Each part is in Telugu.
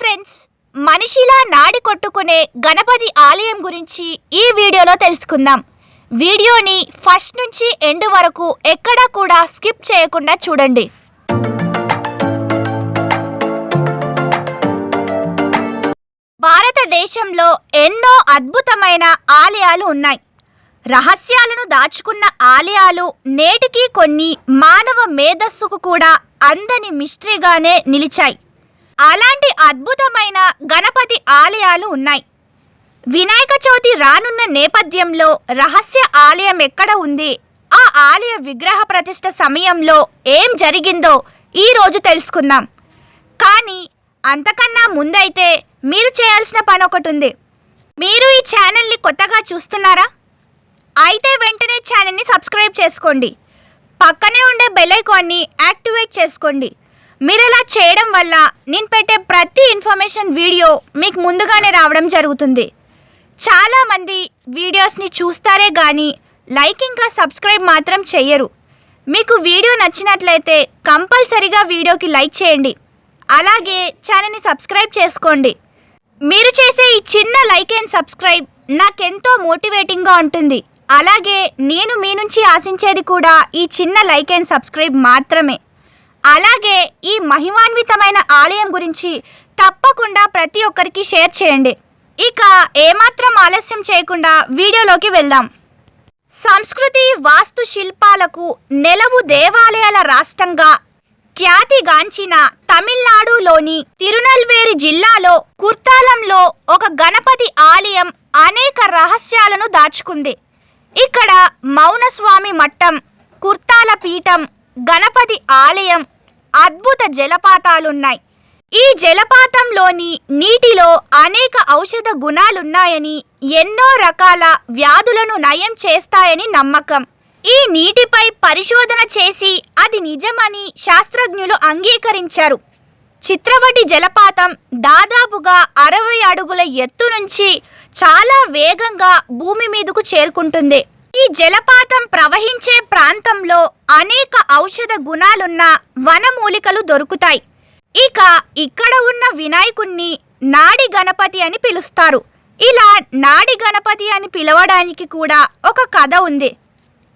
ఫ్రెండ్స్ మనిషిలా నాడి కొట్టుకునే గణపతి ఆలయం గురించి ఈ వీడియోలో తెలుసుకుందాం. వీడియోని ఫస్ట్ నుంచి ఎండ్ వరకు ఎక్కడా కూడా స్కిప్ చేయకుండా చూడండి. భారతదేశంలో ఎన్నో అద్భుతమైన ఆలయాలు ఉన్నాయి. రహస్యాలను దాచుకున్న ఆలయాలు నేటికి కొన్ని మానవ మేధస్సుకు కూడా అందని మిస్టరీగానే నిలిచాయి. అలాంటి అద్భుతమైన గణపతి ఆలయాలు ఉన్నాయి. వినాయక చవితి రానున్న నేపథ్యంలో రహస్య ఆలయం ఎక్కడ ఉంది? ఆ ఆలయ విగ్రహ ప్రతిష్ట సమయంలో ఏం జరిగిందో ఈ రోజు తెలుసుకుందాం. కానీ అంతకన్నా ముందైతే మీరు చేయాల్సిన పని ఒకటి ఉంది మీరు ఈ ఛానల్ని కొత్తగా చూస్తున్నారా? అయితే వెంటనే ఛానల్ని సబ్స్క్రైబ్ చేసుకోండి. పక్కనే ఉండే బెల్ ఐకాన్ని యాక్టివేట్ చేసుకోండి. మీరు ఇలా చేయడం వల్ల నేను పెట్టే ప్రతి ఇన్ఫర్మేషన్ వీడియో మీకు ముందుగానే రావడం జరుగుతుంది. చాలామంది వీడియోస్ని చూస్తారే కానీ లైక్ ఇంకా సబ్స్క్రైబ్ మాత్రం చెయ్యరు. మీకు వీడియో నచ్చినట్లయితే కంపల్సరీగా వీడియోకి లైక్ చేయండి. అలాగే ఛానల్ని సబ్స్క్రైబ్ చేసుకోండి. మీరు చేసే ఈ చిన్న లైక్ అండ్ సబ్స్క్రైబ్ నాకెంతో మోటివేటింగ్గా ఉంటుంది. అలాగే నేను మీ నుంచి ఆశించేది కూడా ఈ చిన్న లైక్ అండ్ సబ్స్క్రైబ్ మాత్రమే. అలాగే ఈ మహిమాన్వితమైన ఆలయం గురించి తప్పకుండా ప్రతి ఒక్కరికి షేర్ చేయండి. ఇక ఏమాత్రం ఆలస్యం చేయకుండా వీడియోలోకి వెళ్దాం. సంస్కృతి వాస్తు శిల్పాలకు నెలవు దేవాలయాల రాష్ట్రంగా ఖ్యాతిగాంచిన తమిళనాడులోని తిరునల్వేరి జిల్లాలో కుర్తాలంలో ఒక గణపతి ఆలయం అనేక రహస్యాలను దాచుకుంది. ఇక్కడ మౌనస్వామి మట్టం కుర్తాల పీఠం గణపతి ఆలయం అద్భుత జలపాతాలున్నాయి. ఈ జలపాతంలోని నీటిలో అనేక ఔషధ గుణాలున్నాయని ఎన్నో రకాల వ్యాధులను నయం చేస్తాయని నమ్మకం. ఈ నీటిపై పరిశోధన చేసి అది నిజమని శాస్త్రజ్ఞులు అంగీకరించారు. చిత్రవటి జలపాతం దాదాపుగా అరవై అడుగుల ఎత్తు నుంచి చాలా వేగంగా భూమి మీదకు చేరుకుంటుంది. ఈ జలపాతం ప్రవహించే ప్రాంతంలో అనేక ఔషధ గుణాలున్న వనమూలికలు దొరుకుతాయి. ఇక ఇక్కడ ఉన్న వినాయకుణ్ణి నాడి గణపతి అని పిలుస్తారు. ఇలా నాడి గణపతి అని పిలవడానికి కూడా ఒక కథ ఉంది.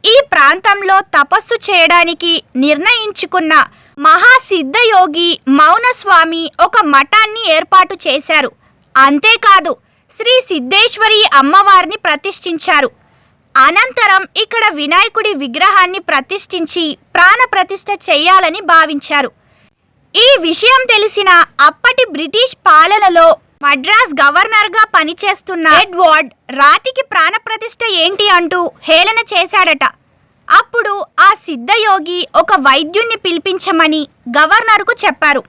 ఈ ప్రాంతంలో తపస్సు చేయడానికి నిర్ణయించుకున్న మహాసిద్ధయోగి మౌనస్వామి ఒక మఠాన్ని ఏర్పాటు చేశారు. అంతేకాదు శ్రీ సిద్ధేశ్వరి అమ్మవారిని ప్రతిష్ఠించారు. అనంతరం ఇక్కడ వినాయకుడి విగ్రహాన్ని ప్రతిష్ఠించి ప్రాణప్రతిష్ఠ చేయాలని భావించారు. ఈ విషయం తెలిసిన అప్పటి బ్రిటిష్ పాలనలో మద్రాస్ గవర్నర్గా పనిచేస్తున్న ఎడ్వార్డ్ రాతికి ప్రాణప్రతిష్ఠ ఏంటి అంటూ హేళన చేశాడట. అప్పుడు ఆ సిద్ధయోగి ఒక వైద్యుణ్ణి పిలిపించమని గవర్నర్కు చెప్పారు.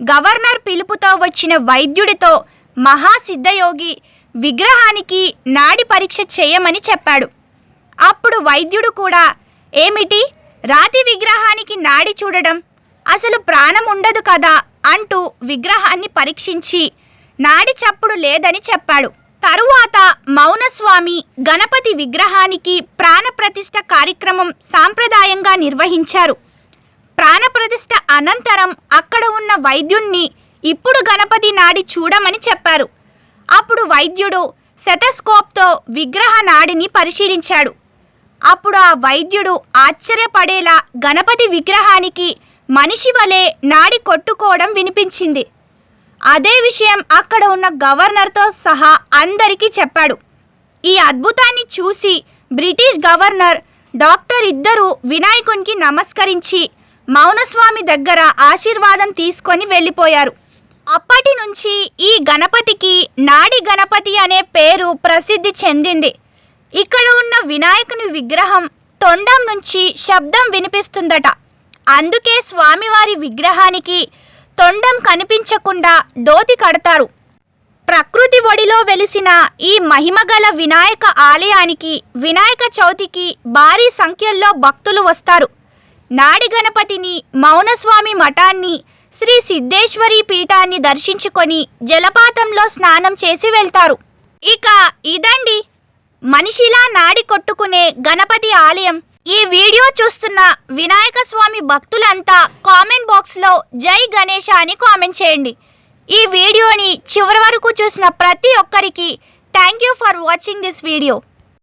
గవర్నర్ పిలుపుతో వచ్చిన వైద్యుడితో మహాసిద్ధయోగి విగ్రహానికి నాడి పరీక్ష చేయమని చెప్పాడు. అప్పుడు వైద్యుడు కూడా ఏమిటి? రాతి విగ్రహానికి నాడి చూడడం? అసలు ప్రాణం ఉండదు కదా? అంటూ విగ్రహాన్ని పరీక్షించి నాడి చప్పుడు లేదని చెప్పాడు. తరువాత మౌనస్వామి గణపతి విగ్రహానికి ప్రాణప్రతిష్ఠ కార్యక్రమం సాంప్రదాయంగా నిర్వహించారు. ప్రాణప్రతిష్ఠ అనంతరం అక్కడ ఉన్న వైద్యుణ్ణి ఇప్పుడు గణపతి నాడి చూడమని చెప్పారు. అప్పుడు వైద్యుడు శతస్కోప్తో విగ్రహ నాడిని పరిశీలించాడు. అప్పుడు ఆ వైద్యుడు ఆశ్చర్యపడేలా గణపతి విగ్రహానికి మనిషి వలె నాడి కొట్టుకోవడం వినిపించింది. అదే విషయం అక్కడ ఉన్న గవర్నర్తో సహా అందరికీ చెప్పాడు. ఈ అద్భుతాన్ని చూసి బ్రిటిష్ గవర్నర్ డాక్టర్ ఇద్దరు వినాయకునికి నమస్కరించి మౌనస్వామి దగ్గర ఆశీర్వాదం తీసుకొని వెళ్ళిపోయారు. అప్పటి నుంచి ఈ గణపతికి నాడి గణపతి అనే పేరు ప్రసిద్ధి చెందింది. ఇక్కడ ఉన్న వినాయకుని విగ్రహం తొండం నుంచి శబ్దం వినిపిస్తుందట. అందుకే స్వామివారి విగ్రహానికి తొండం కనిపించకుండా డోతి కడతారు. ప్రకృతి ఒడిలో వెలిసిన ఈ మహిమగల వినాయక ఆలయానికి వినాయక చవితికి భారీ సంఖ్యల్లో భక్తులు వస్తారు. నాడి గణపతిని మౌనస్వామి మఠాన్ని శ్రీ సిద్ధేశ్వరి పీఠాన్ని దర్శించుకొని జలపాతంలో స్నానం చేసి వెళ్తారు. ఇక ఇదండి. మనిషిలా నాడి కొట్టుకునే గణపతి ఆలయం. ఈ వీడియో చూస్తున్న వినాయక స్వామి భక్తులంతా కామెంట్ బాక్స్లో జై గణేష అని కామెంట్ చేయండి. ఈ వీడియోని చివరి వరకు చూసిన ప్రతి ఒక్కరికి thank you for watching this video.